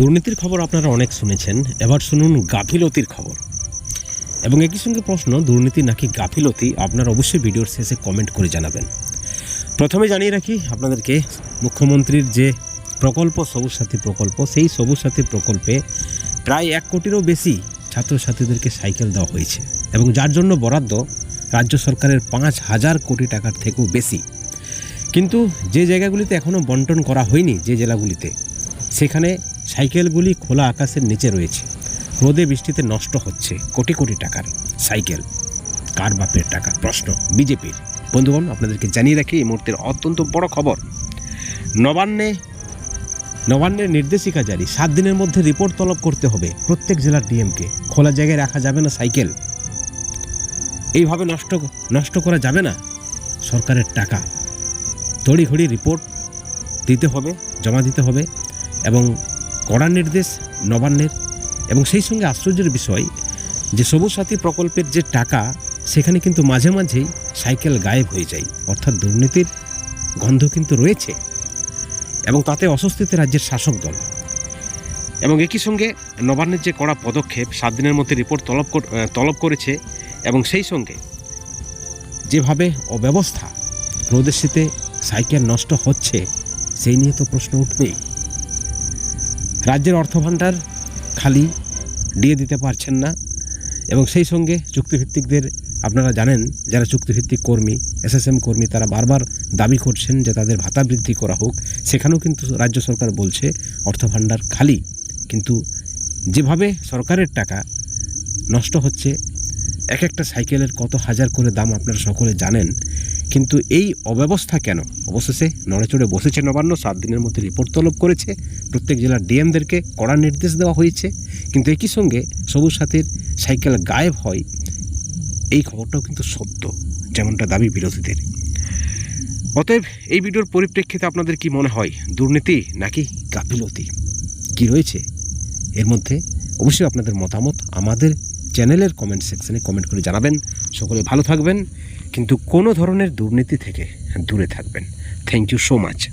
দুর্নীতির খবর আপনারা অনেক শুনেছেন। এবার শুনুন গাফিলতির খবর। এবং একই সঙ্গে প্রশ্ন, দুর্নীতি নাকি গাফিলতি? আপনারা অবশ্যই ভিডিওর শেষে কমেন্ট করে জানাবেন। প্রথমে জানিয়ে রাখি আপনাদেরকে, মুখ্যমন্ত্রীর যে প্রকল্প সবুজ সাথী প্রকল্প, সেই সবুজ সাথী প্রকল্পে প্রায় এক কোটিরও বেশি ছাত্রছাত্রীদেরকে সাইকেল দেওয়া হয়েছে। এবং যার জন্য বরাদ্দ রাজ্য সরকারের পাঁচ হাজার কোটি টাকার থেকেও বেশি। কিন্তু যে জায়গাগুলিতে এখনও বন্টন করা হয়নি, যে জেলাগুলিতে, সেখানে সাইকেলগুলি খোলা আকাশের নিচে রয়েছে। রোদে বৃষ্টিতে নষ্ট হচ্ছে কোটি কোটি টাকার সাইকেল। কার বাপের টাকা? প্রশ্ন বিজেপির। বন্ধুগণ, আপনাদেরকে জানিয়ে রাখি, এই মুহূর্তের অত্যন্ত বড় খবর। নবান্নে, নবান্নের নির্দেশিকা জারি। সাত দিনের মধ্যে রিপোর্ট তলব করতে হবে। প্রত্যেক জেলার ডিএমকে। খোলা জায়গায় রাখা যাবে না সাইকেল। এইভাবে নষ্ট নষ্ট করা যাবে না। সরকারের টাকা। তড়িঘড়ি রিপোর্ট দিতে হবে, জমা দিতে হবে এবং কড়া নির্দেশ, নবান্নের এবং সেই সঙ্গে আশ্চর্যের বিষয় যে সবুজ সাথী প্রকল্পের যে টাকা, সেখানে কিন্তু মাঝে মাঝেই সাইকেল গায়েব হয়ে যায়। অর্থাৎ দুর্নীতির গন্ধ কিন্তু রয়েছে এবং তাতে অস্বস্তিতে রাজ্যের শাসক দল। এবং একই সঙ্গে নবান্নের যে কড়া পদক্ষেপ, সাত দিনের মধ্যে রিপোর্ট তলব তলব করেছে এবং সেই সঙ্গে যেভাবে অব্যবস্থা, রোদের শীতে সাইকেল নষ্ট হচ্ছে, সেই নিয়ে তো প্রশ্ন উঠবেই। রাজ্যের অর্থভাণ্ডার খালি দিয়ে দিতে পারছেন না এবং সেই সঙ্গে চুক্তিভিত্তিকদের আপনারা জানেন, যারা চুক্তিভিত্তিক কর্মী, এসএসএম কর্মী, তারা বারবার দাবি করছেন যে তাদের ভাতা বৃদ্ধি করা হোক। সেখানেও কিন্তু রাজ্য সরকার বলছে অর্থভাণ্ডার খালি। কিন্তু যেভাবে সরকারের টাকা নষ্ট হচ্ছে, এক একটা সাইকেলের কত হাজার করে দাম আপনারা সকলে জানেন। কিন্তু এই অব্যবস্থা কেন? অবশেষে নড়েচড়ে বসেছে নবান্ন, সাত দিনের মধ্যে রিপোর্ট তলব করেছে। প্রত্যেক জেলার ডিএমদেরকে কড়া নির্দেশ দেওয়া হয়েছে। কিন্তু একই সঙ্গে সবুজ সাথীর সাইকেল গায়েব হয়, এই খবরটাও কিন্তু সত্য, যেমনটা দাবি বিরোধীদের। অতএব এই ভিডিওর পরিপ্রেক্ষিতে আপনাদের কি মনে হয়, দুর্নীতি নাকি গাফিলতি? কি রয়েছে? এর মধ্যে অবশ্যই আপনাদের মতামত, আমাদের চ্যানেলের কমেন্ট সেকশানে কমেন্ট করে জানাবেন। সকলে ভালো থাকবেন। কিন্তু কোনো ধরনের দুর্নীতি থেকে দূরে থাকবেন। Thank you so much